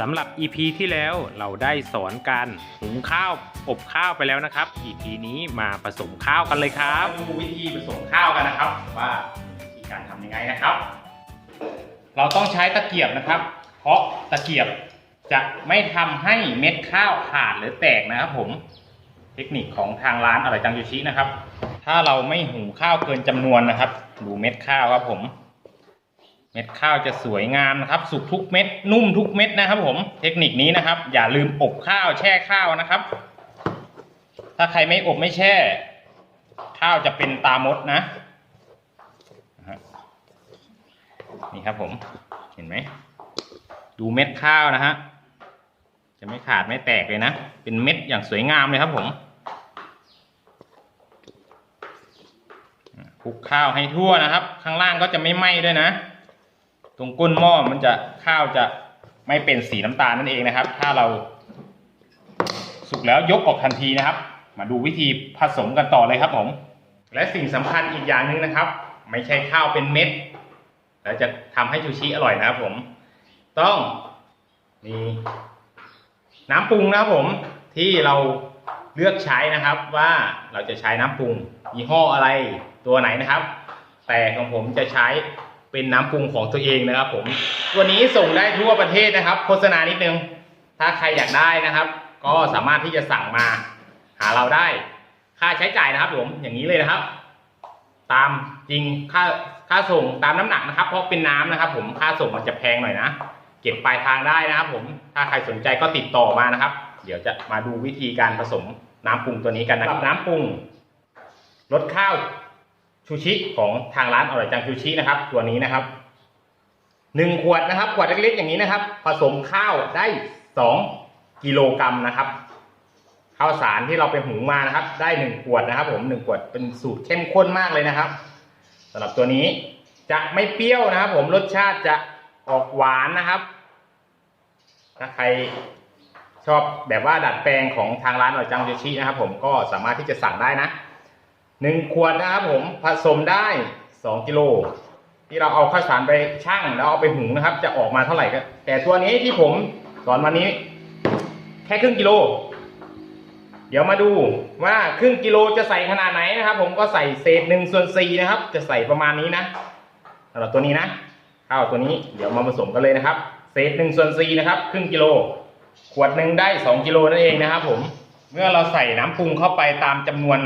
สำหรับ EP ที่แล้วเราได้สอนการหุงข้าวอบข้าวไปแล้วนะครับ EP นี้มาผสมข้าวกันเลยครับดูวิธีผสมข้าวกันนะครับ ว่าวิธีการทำยังไงนะครับ เราต้องใช้ตะเกียบนะครับ เพราะตะเกียบจะไม่ทำให้เม็ดข้าวขาดหรือแตกนะครับผมเทคนิคของทางร้านอร่อยจังยูชินะครับ ถ้าเราไม่หุงข้าวเกินจำนวนนะครับ ดูเม็ดข้าวครับผมเม็ดข้าวจะสวยงามนะครับ สุกทุกเม็ดนุ่มทุกเม็ดนะครับ ผม เทคนิคนี้นะครับ อย่าลืมอบข้าวแช่ข้าวนะครับ ถ้าใครไม่อบไม่แช่ ข้าวจะเป็นตามดนะนี่ครับผมเห็นไหมดูเม็ดข้าวนะฮะจะไม่ขาดไม่แตกเลยนะเป็นเม็ดอย่างสวยงามเลยครับผมคลุกข้าวให้ทั่วนะครับ ข้างล่างก็จะไม่ไหม้ด้วยนะ ตรงก้นหม้อมันจะข้าวจะไม่เป็นสีน้ำตาลนั่นเองนะครับ ถ้าเรา สุกแล้วยกออกทันทีนะครับ มาดูวิธีผสมกันต่อเลยครับผม และสิ่งสำคัญอีกอย่างหนึ่งนะครับ ไม่ใช่ข้าวเป็นเม็ดแล้วจะทำให้ชูชีอร่อยนะครับผม ต้องมีน้ำปรุงนะครับผมที่เราเลือกใช้นะครับว่าเราจะใช้น้ำปรุงยี่ห้ออะไรตัวไหนนะครับ แต่ของผมจะใช้ เป็นน้ำปรุงของตัวเองนะครับผมตัวนี้ส่งได้ทั่วประเทศนะครับ โฆษณานิดนึง ถ้าใครอยากได้นะครับ ก็สามารถที่จะสั่งมา หาเราได้ ค่าใช้จ่ายนะครับผมอย่างนี้เลยนะครับ ตามจริงค่าค่าส่งตามน้ำหนักนะครับ เพราะเป็นน้ำนะครับ ผมค่าส่งมันจะแพงหน่อยนะเก็บปลายทางได้นะครับผมถ้าใครสนใจก็ติดต่อมานะครับ เดี๋ยวจะมาดูวิธีการผสมน้ำปรุงตัวนี้กันนะครับน้ำปรุงรสข้าว ชูชิของทางร้านอร่อยจังชูชินะครับ ตัวนี้นะครับหนึ่งขวดนะครับขวดเล็กๆอย่างนี้นะครับ ผสมข้าวได้สองกิโลกรัมนะครับข้าวสารที่เราไปหุงมานะครับ ได้หนึ่งขวดนะครับ ผมหนึ่งขวดเป็นสูตรเข้มข้นมากเลยนะครับสำหรับตัวนี้จะไม่เปรี้ยวนะครับ ผมรสชาติจะออกหวานนะครับถ้าใครชอบแบบว่าดัดแปลงของทางร้านอร่อยจังซูชินะครับ ผมก็สามารถที่จะสั่งได้นะ หนึ่งขวดนะครับผมผสมได้สองกิโลที่เราเอาข้าวสารไปชั่งแล้วเอาไปหุงนะครับ จะออกมาเท่าไหร่ก็แต่ตัวนี้ที่ผมสอนวันนี้ แค่ครึ่งกิโล เดี๋ยวมาดูว่าครึ่งกิโลจะใส่ขนาดไหนนะครับ ผมก็ใส่เศษหนึ่งส่วนสี่นะครับ จะใส่ประมาณนี้นะสำหรับตัวนี้นะข้าวตัวนี้เดี๋ยวมาผสมกันเลยนะครับ เศษหนึ่งส่วนสี่นะครับครึ่งกิโล ขวดหนึ่งได้สองกิโลนั่นเองนะครับ ผมเมื่อเราใส่น้ำปรุงเข้าไปตามจำนวน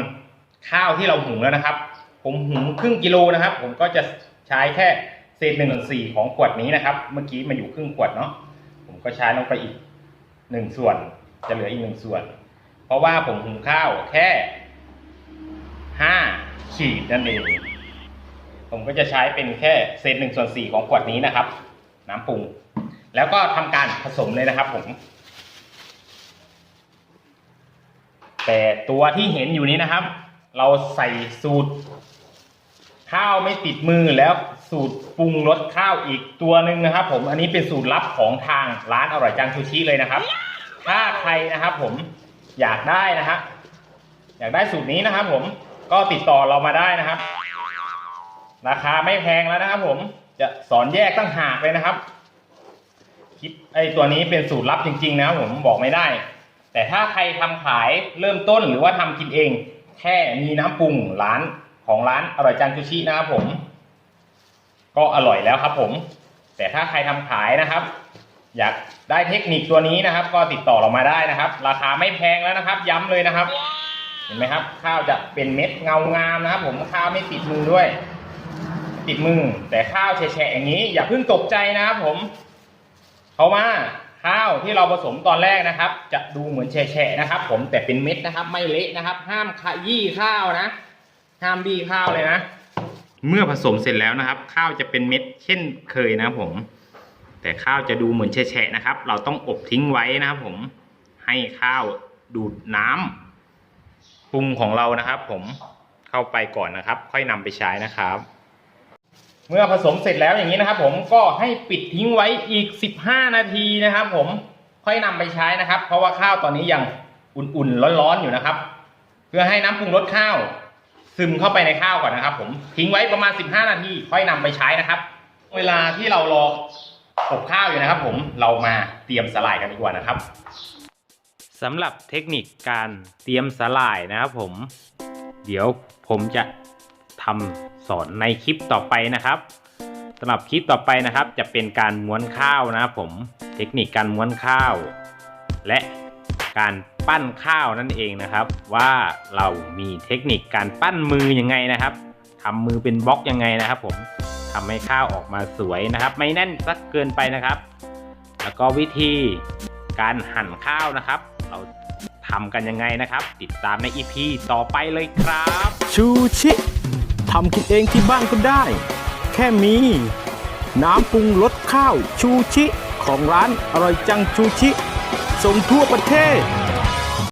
ข้าวที่เราหุงแล้วนะครับ ผมหุงครึ่งกิโลนะครับ ผมก็จะใช้แค่เศษหนึ่งส่วนสี่ของขวดนี้นะครับ เมื่อกี้มาอยู่ครึ่งขวดเนาะผมก็ใช้ลงไปอีกหนึ่งส่วน จะเหลืออีกหนึ่งส่วน เพราะว่าผมหุงข้าวแค่ห้าขีดนั่นเองผมก็จะใช้เป็นแค่เศษหนึ่งส่วนสี่ของขวดนี้นะครับ น้ำปรุง แล้วก็ทำการผสมเลยนะครับผมแต่ตัวที่เห็นอยู่นี้นะครับ เราใส่สูตร ข้าวไม่ติดมือแล้วสูตรปรุงรสข้าวอีกตัวหนึ่งนะครับ ผมอันนี้เป็นสูตรลับของทางร้านอร่อยจังซูชิเลยนะครับ ถ้าใครนะครับผมอยากได้นะครับอยากได้สูตรนี้นะครับ ผมก็ติดต่อเรามาได้นะครับ ราคาไม่แพงแล้วนะครับ ผมจะสอนแยกตั้งหากเลยนะครับคลิปไอตัวนี้เป็นสูตรลับจริง ๆ นะครับผมบอกไม่ได้ แต่ถ้าใครทำขายเริ่มต้นหรือว่าทำกินเอง แค่มีน้ำปรุงร้านของร้านอร่อยจังซูชินะครับผม ก็อร่อยแล้วครับผม แต่ถ้าใครทำขายนะครับ อยากได้เทคนิคตัวนี้นะครับ ก็ติดต่อเรามาได้นะครับ ราคาไม่แพงแล้วนะครับ ย้ำเลยนะครับ เห็นไหมครับ ข้าวจะเป็นเม็ดเงางามนะครับ ผมข้าวไม่ติดมือด้วย ติดมือแต่ข้าวแฉะอย่างนี้ อย่าเพิ่งตกใจนะครับผม เพราะว่า ข้าวที่เราผสมตอนแรกนะครับ จะดูเหมือนแฉะนะครับ ผมแต่เป็นเม็ดนะครับ ไม่เละนะครับ ห้ามขยี้ข้าวนะ ห้ามบี้ข้าวเลยนะ เมื่อผสมเสร็จแล้วนะครับ ข้าวจะเป็นเม็ดเช่นเคยนะครับผม แต่ข้าวจะดูเหมือนแฉะนะครับ เราต้องอบทิ้งไว้นะครับ ผมให้ข้าวดูดน้ำปรุงของเรานะครับ ผมเข้าไปก่อนนะครับ ค่อยนำไปใช้นะครับ เมื่อผสมเสร็จแล้วอย่างนี้นะครับ ผมก็ให้ปิดทิ้งไว้อีก 15 นาทีนะครับ ผมค่อยนำไปใช้นะครับ เพราะว่าข้าวตอนนี้ยังอุ่นๆร้อนๆอยู่นะครับ เพื่อให้น้ำปรุงรสข้าว ซึมเข้าไปในข้าวก่อนนะครับ ผมทิ้งไว้ประมาณ 15 นาที ค่อยนำไปใช้นะครับ เวลาที่เรารออบข้าวอยู่นะครับ ผมเรามาเตรียมสลายกันดีกว่านะครับสำหรับเทคนิคการเตรียมสลายนะครับ ผม เดี๋ยวผมจะทำ อนในคลิปต่อไปนะครับสำหรับคลิปต่อไปนะครับ จะเป็นการม้วนข้าวนะครับผมเทคนิคการม้วนข้าว และการปั้นข้าวนั่นเองนะครับ ว่าเรามีเทคนิคการปั้นมือยังไงนะครับทำมือเป็นบล็อกยังไงนะครับ ผมทำให้ข้าวออกมาสวยนะครับ ไม่แน่นสักเกินไปนะครับ แล้วก็วิธีการหั่นข้าวนะครับ เราทำกันยังไงนะครับ ติดตามใน EP ต่อไปเลยครับ ชูชิ ทำกินเองที่บ้านก็ได้ แค่มี น้ำปรุงรสข้าวชูชิ ของร้านอร่อยจังชูชิ ส่งทั่วประเทศ